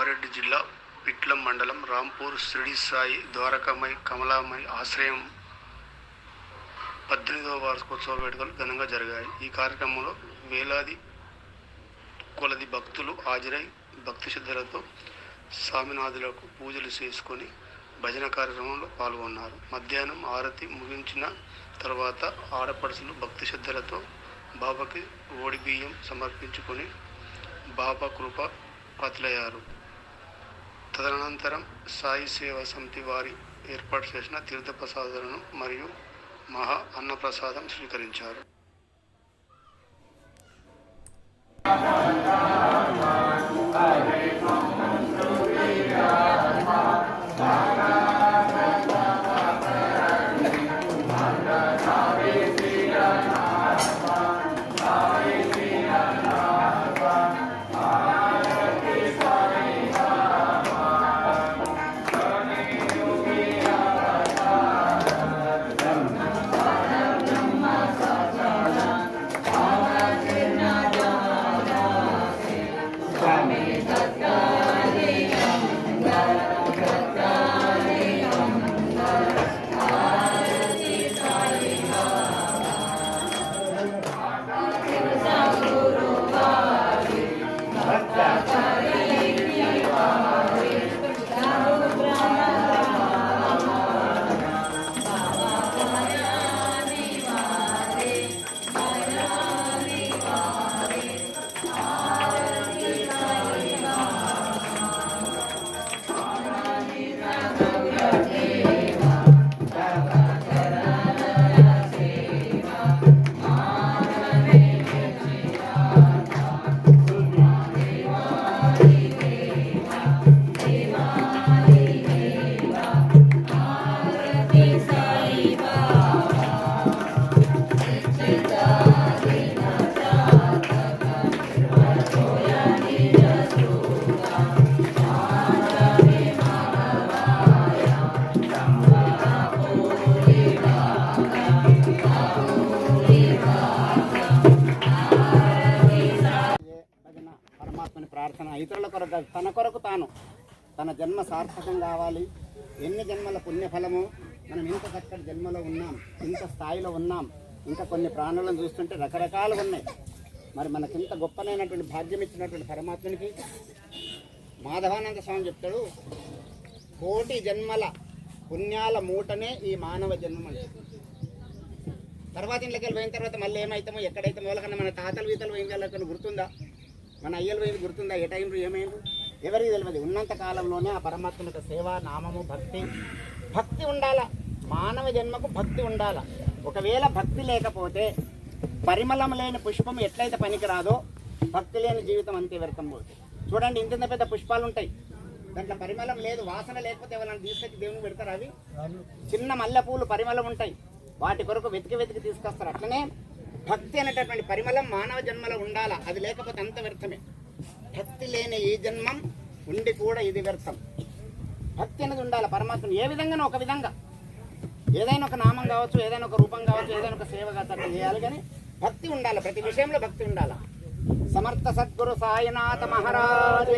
కామారెడ్డి జిల్లా పిట్లం మండలం రాంపూర్ షిరిడి సాయి ద్వారకామై కమలామై ఆశ్రయం పద్దెనిమిదవ వార్షికోత్సవ వేడుకలు ఘనంగా జరిగాయి. ఈ కార్యక్రమంలో వేలాది కొలది భక్తులు హాజరై భక్తి శ్రద్ధలతో స్వామినాథులకు పూజలు చేసుకొని భజన కార్యక్రమంలో పాల్గొన్నారు. మధ్యాహ్నం ఆరతి ముగించిన తర్వాత ఆడపడుచులు భక్తి శ్రద్ధలతో బాబాకి ఓడి బియ్యం సమర్పించుకొని బాబా కృప పతిలయ్యారు తదనంతరం సాయి సేవా సమితి వారి ఏర్పాటు చేసిన తీర్థప్రసాదాలను మరియు మహా అన్నప్రసాదం స్వీకరించారు. భజన ప్రార్థన. ఇతరుల కొరకు తన కొరకు తాను. తన జన్మ సార్థకం కావాలి. ఎన్ని జన్మల పుణ్యఫలము మనం ఇంత చక్కటి జన్మలో ఉన్నాం ఇంత స్థాయిలో ఉన్నాం. ఇంకా కొన్ని ప్రాణులను చూస్తుంటే రకరకాలుగా ఉన్నాయి. మరి మనకింత గొప్పనైనటువంటి భాగ్యం ఇచ్చినటువంటి పరమాత్మనికి మాధవానంద స్వామి చెప్తాడు కోటి జన్మల పుణ్యాల మూటనే ఈ మానవ జన్మ తర్వాత ఇంట్లోకి వెళ్ళిపోయిన తర్వాత మళ్ళీ ఏమైతామో ఎక్కడైతే మూలకన్నా మన తాతలు వీతలు ఏం గుర్తుందా? మన అయ్యలు పోయింది గుర్తుందా? ఏ టైంలో ఏమైంది? ఎవరికి తెలియదు ఉన్నంత కాలంలోనే ఆ పరమాత్మ యొక్క సేవ నామము భక్తి భక్తి ఉండాల? మానవ జన్మకు భక్తి ఉండాల? ఒకవేళ భక్తి లేకపోతే పరిమళం లేని పుష్పం ఎట్లయితే పనికిరాదో భక్తి లేని జీవితం అంతే వ్యర్థం పోతుంది చూడండి ఇంత పెద్ద పుష్పాలు ఉంటాయి. దాంట్లో పరిమళం లేదు వాసన లేకపోతే ఎవరైనా తీసుకొచ్చి దేవునికి పెడతారు అవి? చిన్న మల్లెపూలు పరిమళం ఉంటాయి. వాటి కొరకు వెతికి వెతికి తీసుకొస్తారు. అట్లనే భక్తి అనేటటువంటి పరిమళం మానవ జన్మలో ఉండాలా? అది లేకపోతే అంత వ్యర్థమే. భక్తి లేని ఈ జన్మం ఉండి కూడా ఇది వ్యర్థం. భక్తి అనేది ఉండాలి? పరమాత్మను ఏ విధంగానో ఒక విధంగా. ఏదైనా ఒక నామం కావచ్చు ఏదైనా ఒక రూపం కావచ్చు ఏదైనా ఒక సేవ కావచ్చు అట్లా చేయాలి కానీ భక్తి ఉండాలి? ప్రతి విషయంలో భక్తి ఉండాలి? సమర్థ సద్గురు సాయినాథ మహారాజు